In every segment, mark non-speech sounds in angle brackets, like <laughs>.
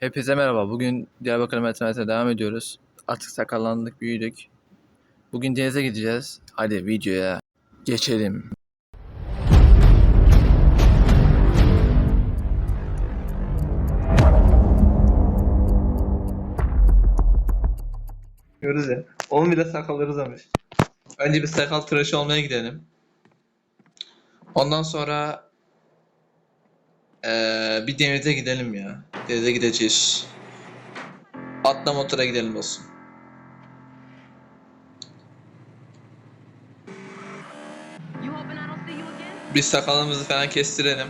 Hepinize merhaba. Bugün Diyarbakır Matematiğe devam ediyoruz. Artık sakallandık, büyüdük. Bugün denize gideceğiz. Hadi videoya geçelim. Görürüz ya. Onun bile sakalları uzamış. Önce bir sakal tıraşı olmaya gidelim. Ondan sonra eee, bir denize gidelim ya. Denize gideceğiz. Atla motora gidelim again? Biz sakalımızı falan kestirelim.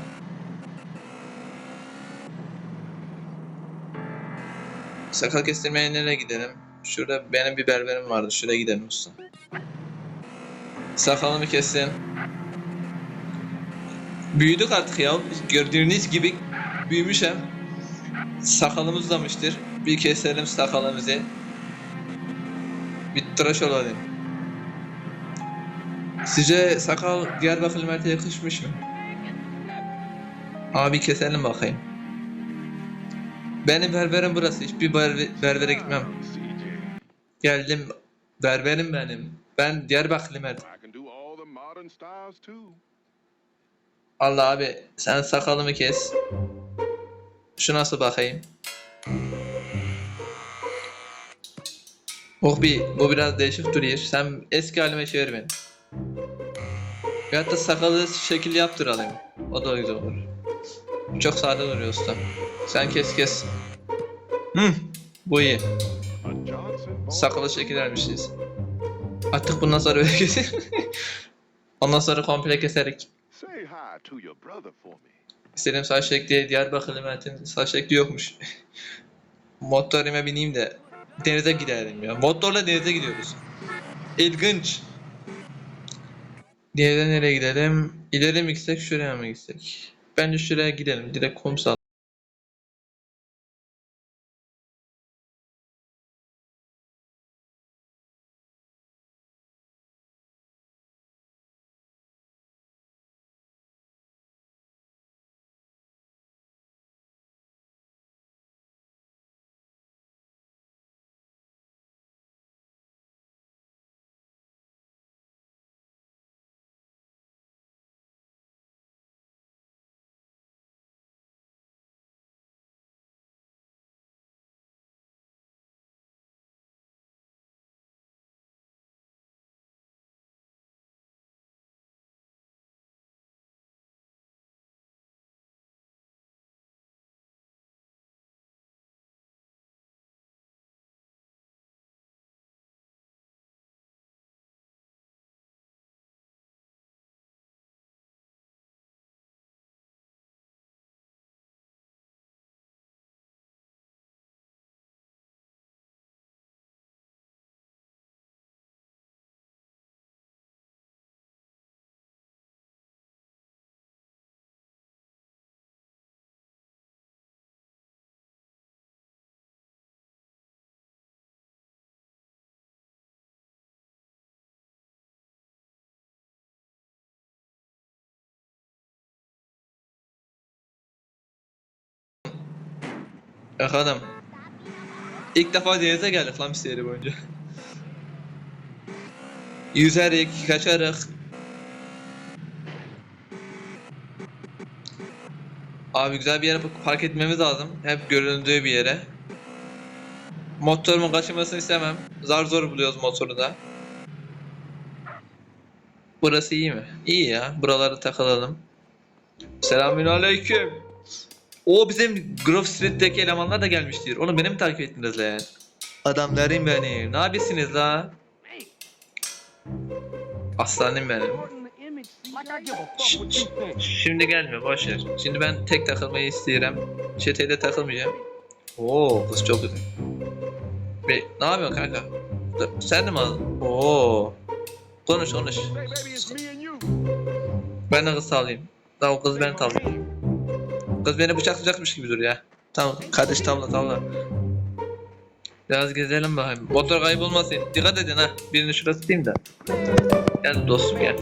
Sakal kestirmeye nereye gidelim? Şurada benim bir berberim vardı. Şuraya gidelim usta. Sakalımı kesin. Büyüdük artık ya. Gördüğünüz gibi büyümüşüm. Sakalımız uzamıştır. Bir keselim sakalımızı. Bir tıraş olalım. Sizce sakal Diyarbakır Mert'e yakışmış mı? Abi keselim bakayım. Benim berberim burası. Hiçbir berbe- berbere gitmem. Geldim. Berberim benim. Ben Diyarbakırlı Mert. Allah abi sen sakalımı kes. Şu nasıl bakayım? Oh bir bu biraz değişik duruyor. Sen eski halime çevir beni. Ya da sakalı şekil yaptıralım. O da güzel olur. Çok sade duruyor usta. Sen kes kes. Hı, bu iyi. Sakalı şekil vermişiz. Artık bundan sonra böyle <laughs> keselim. Ondan sonra komple keserek. Say hi to your brother for me. İstediğim saç şekli Diyarbakır Levent'in saç şekli yokmuş. <laughs> Motorime bineyim de denize gidelim ya. Motorla denize gidiyoruz. İlginç. Denize nereye gidelim? İleri mi gitsek şuraya mı gitsek? Bence şuraya gidelim. Direkt kumsal. Bakalım. İlk defa denize geldik lan bir seri boyunca. Yüzerik, kaçarık. Abi güzel bir yere park etmemiz lazım. Hep göründüğü bir yere. Motorumun kaçırmasını istemem. Zar zor buluyoruz motoru da. Burası iyi mi? İyi ya. Buraları takılalım. Selamünaleyküm. O bizim Grove Street'teki elemanlar da gelmiştir. Onu beni mi takip ettiniz lan? Adamlarım benim. Ne yapıyorsunuz la? Aslanım benim. Şimdi gelme boş ver. Şimdi ben tek takılmayı istiyorum. Çeteyle takılmayacağım. Oo kız çok güzel. Be, ne yapıyorsun kanka? Sen de mi aldın? Oo. Konuş konuş. Ben de kız tavlayayım. Daha o kız beni tavlayayım. Kız beni bıçaklayacakmış gibi duruyor ya. Tamam kardeş tavla tavla. Biraz gezelim bakayım. Motor kaybolmasın. Dikkat edin ha. Birini şurası tutayım da. Gel dostum gel.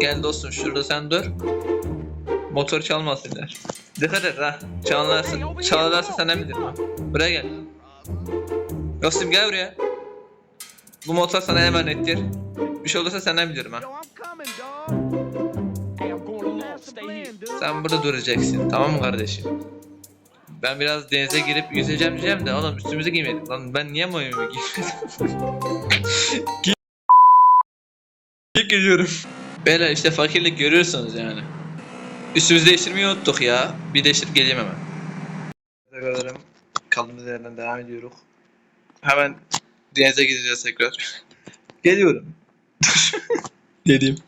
Gel dostum şurada sen dur. Motor çalmasınlar. Dikkat et ha. Çalarsa, çalarsa sen ha. Buraya gel. Dostum gel buraya. Bu motor sana emanettir. Bir şey olursa senden bilirim ha. Sen burada duracaksın. Tamam mı kardeşim? Ben biraz denize girip yüzeceğim diyeceğim de oğlum üstümüzü giymedik. Lan ben niye mayomu giymedim? Geliyorum. Böyle işte fakirlik görüyorsunuz yani. Üstümüzü değiştirmeyi unuttuk ya. Bir değiştirip geleyim hemen. Ederim. Kaldığımız yerden devam ediyoruz. Hemen denize gideceğiz tekrar. Geliyorum. Geleyim.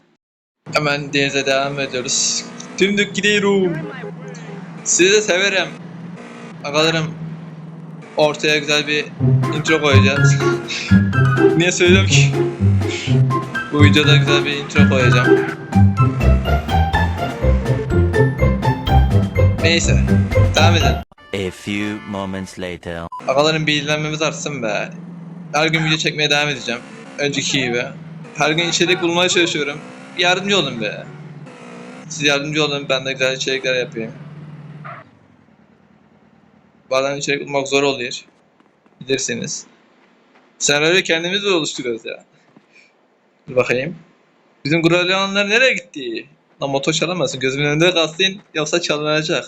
Hemen denize devam ediyoruz. Tümdük gidiyorum. Sizi de severim. Agalarım ortaya güzel bir intro koyacağız. <laughs> Niye söylüyorum ki? Bu videoda güzel bir intro koyacağım. Neyse, devam edelim. A few moments later. Agalarım bir ilgilenmemiz artsın be. Her gün video çekmeye devam edeceğim. Önceki gibi. Her gün içerik bulmaya çalışıyorum. Yardımcı olun be. Siz yardımcı olun, ben de güzel içerikler yapayım. Bazen içerik bulmak zor oluyor. Bilirsiniz. Senaryoyu kendimiz de oluşturuyoruz ya. Dur bakayım. Bizim Grolyanlar nereye gitti? Lan motor çalamazsın. Gözümün önünde kalsın yoksa çalınacak.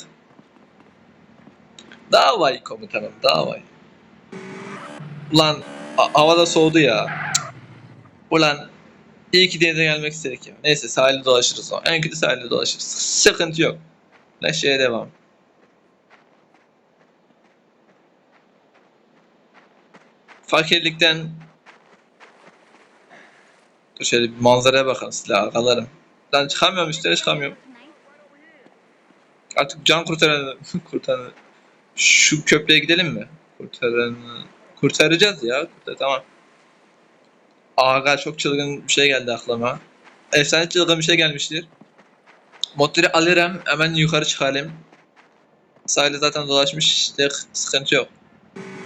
Daha vay komutanım, daha vay. Ulan havada soğudu ya. Ulan iyi ki denize gelmek istedik ya. Neyse sahilde dolaşırız o. En kötü sahilde dolaşırız. Sıkıntı yok. Neşeye devam. Fakirlikten Dur şöyle bir manzaraya bakalım size agalarım. Ben çıkamıyorum üstüne çıkamıyorum. Artık can kurtaran <laughs> kurtaran şu köprüye gidelim mi? Kurtaran kurtaracağız ya. Kurtar, tamam. Aga çok çılgın bir şey geldi aklıma. Efsane çılgın bir şey gelmiştir. Motoru alırım hemen yukarı çıkalım. Sahilde zaten dolaşmıştık sıkıntı yok.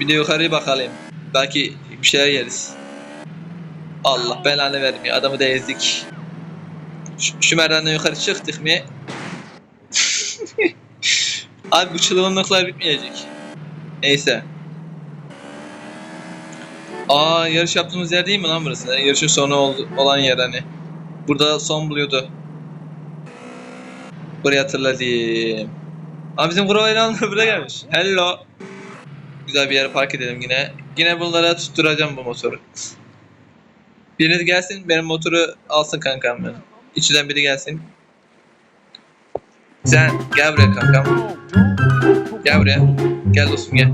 Bir de yukarıya bakalım. Belki bir şeyler yeriz. Allah belanı vermiyor adamı da ezdik. Şu, şu merdivenden yukarı çıktık mı? <laughs> Abi bu çılgınlıklar bitmeyecek. Neyse. Aa yarış yaptığımız yer değil mi lan burası? Yarışın sonu oldu, olan yer hani. Burada son buluyordu. Burayı hatırladım. Aa bizim Grovaylan'la buraya gelmiş. Hello. Güzel bir yere park edelim yine. Yine bunlara tutturacağım bu motoru. Biriniz gelsin benim motoru alsın kankam benim. İçinden biri gelsin. Sen gel buraya kankam. Gel buraya. Gel dostum gel.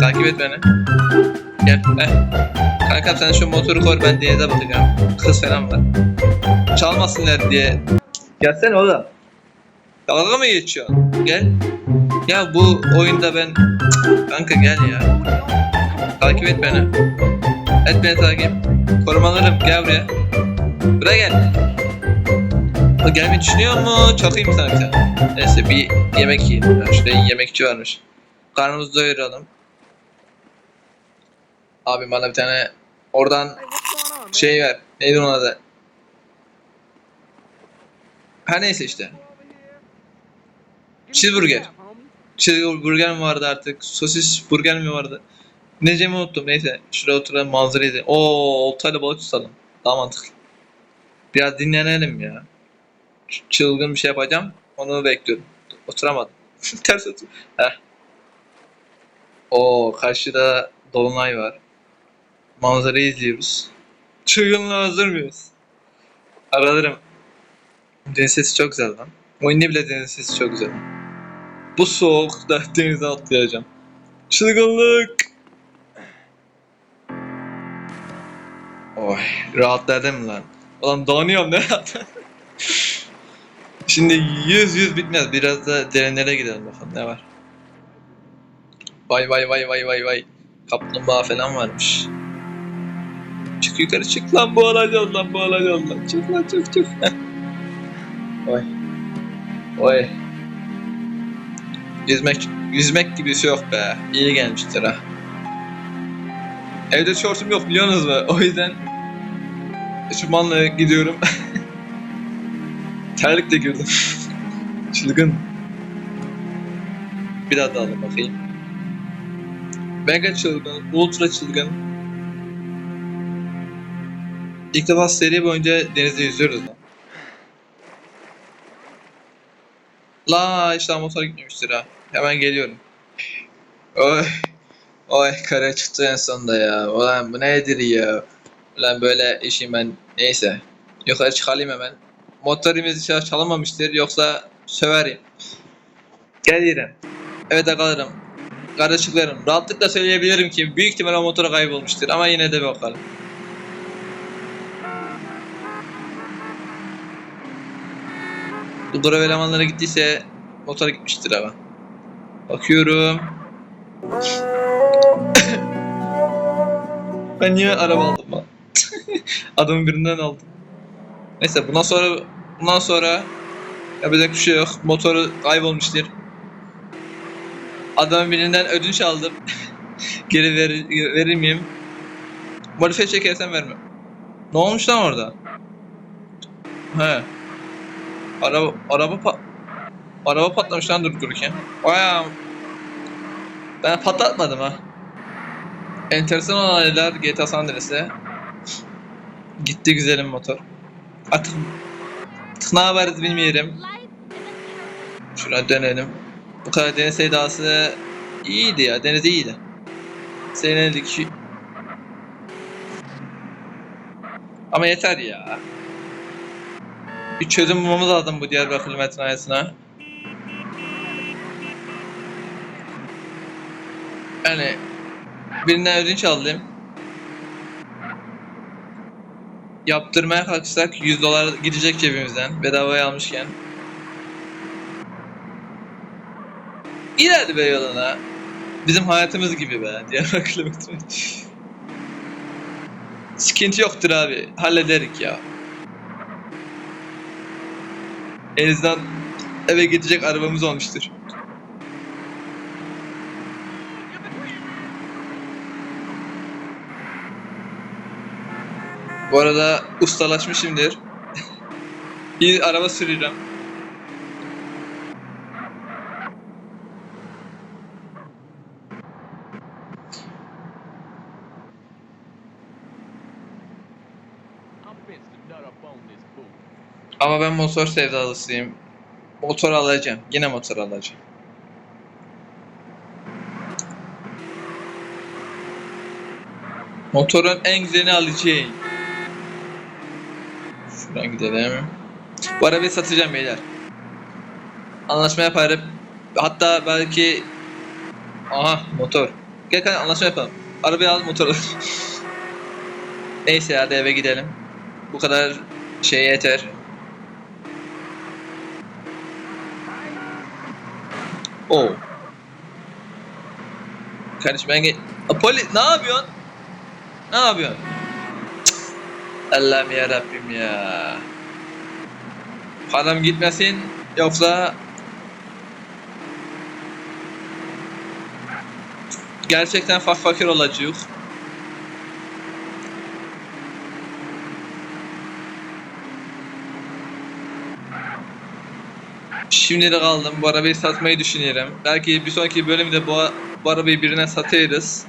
Takip et beni. Gel. Heh. Kankam sen şu motoru koy ben denize bakacağım. Kız falan var. Çalmasınlar diye. Gelsene oğlum. Dalga mı geçiyorsun? Gel. Ya bu oyunda ben... Cık, Kanka gel ya. Takip et beni. Et beni takip. Korumalarım gel buraya. Buraya gel. O gelmeyi düşünüyor mu? Çakayım sana bir? Neyse bir yemek yiyelim. Şurada yemekçi varmış. Karnımızı doyuralım. Abi bana bir tane oradan şey ver. Neydi onun adı? Ha neyse işte. Cheeseburger. Cheeseburger mi vardı artık? Sosis burger mi vardı? Necemi unuttum neyse. Şuraya oturalım manzarayı izleyelim. Oo oltayla balık tutalım. Daha mantıklı. Biraz dinlenelim ya. Çılgın bir şey yapacağım. Onu bekliyorum. Oturamadım. <laughs> Ters otur. Heh. Oo karşıda dolunay var. Manzarayı izliyoruz. Çılgınlığa hazır mıyız? Aralarım. Deniz sesi çok güzel lan. Oyunda bile deniz sesi çok güzel. Bu soğukta <laughs> denize atlayacağım. Çılgınlık. Oy rahatladım lan. Ulan donuyorum ne rahat. <laughs> Şimdi yüz yüz bitmez. Biraz da derinlere gidelim bakalım ne var. Vay vay vay vay vay vay. Kaplumbağa falan varmış. Çık yukarı çık lan bu alacağız lan bu alacağız lan. Çık lan çık çık. Oy. Oy. Yüzmek, yüzmek gibisi yok be. İyi gelmiştir ha. Evde şortum yok biliyorsunuz mu? O yüzden şumanla gidiyorum. <laughs> Terlikle girdim. Çılgın. Biraz daha alalım bakayım. Mega çılgın, ultra çılgın. İlk defa seri boyunca denizde yüzüyoruz lan. La işte motor gitmemiştir ha. Hemen geliyorum. Oy. Oy kara çıktı en sonunda ya. Ulan bu nedir ya? Ulan böyle işim ben neyse. Yukarı çıkalım hemen. Motorumuz inşallah çalınmamıştır yoksa söverim. Gelirim. Evet kalırım. Kardeşliklerim. Rahatlıkla söyleyebilirim ki büyük ihtimal o motora kaybolmuştur ama yine de bakalım. Bu görev elemanlara gittiyse motor gitmiştir ama. Bakıyorum. <laughs> ben niye araba aldım lan? <laughs> Adamın birinden aldım. Neyse bundan sonra bundan sonra yapacak bir şey yok. Motoru kaybolmuştur. Adamın birinden ödünç aldım. <laughs> Geri ver, verir miyim? Modifiye çekersen verme. Ne olmuş lan orada? He. Araba araba pa araba patlamış lan durup dururken. Vay Ben patlatmadım ha. Enteresan olaylar GTA San Andreas'e. Gitti güzelim motor. Artık, ne yaparız bilmiyorum. Şuna dönelim. Bu kadar deniz sevdası iyiydi ya. Deniz iyiydi. Senelik Ama yeter ya. Bir çözüm bulmamız lazım bu Diyarbakır metrayesine. Yani birinden ödünç aldım. Yaptırmaya kalksak 100 dolar gidecek cebimizden bedavaya almışken. İleride be yoluna. Bizim hayatımız gibi be Diyarbakır metrosu. Sıkıntı yoktur abi. Hallederik ya. En azından eve gidecek arabamız olmuştur. Bu arada ustalaşmışımdır. <laughs> Bir araba sürüyorum. Ama ben motor sevdalısıyım. Motor alacağım. Yine motor alacağım. Motorun en güzelini alacağım. Şuradan gidelim. Bu arabayı satacağım beyler. Anlaşma yaparım. Hatta belki... Aha motor. Gel kanka anlaşma yapalım. Arabayı al motor al. <laughs> Neyse hadi eve gidelim. Bu kadar şey yeter. Oo. Kardeşim ben gel... Poli ne yapıyorsun? Ne yapıyorsun? Allah'ım ya Rabbim ya. Param gitmesin yoksa gerçekten fak fakir olacak. Şimdi de kaldım. Bu arabayı satmayı düşünüyorum. Belki bir sonraki bölümde bu, bu arabayı birine satarız.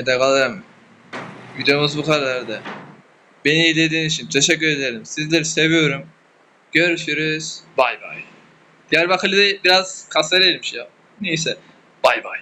Evet bakalım. Videomuz bu kadardı. Beni izlediğiniz için teşekkür ederim. Sizleri seviyorum. Görüşürüz. Bay bay. Diyarbakır'da biraz kasar ermiş ya. Neyse. Bay bay.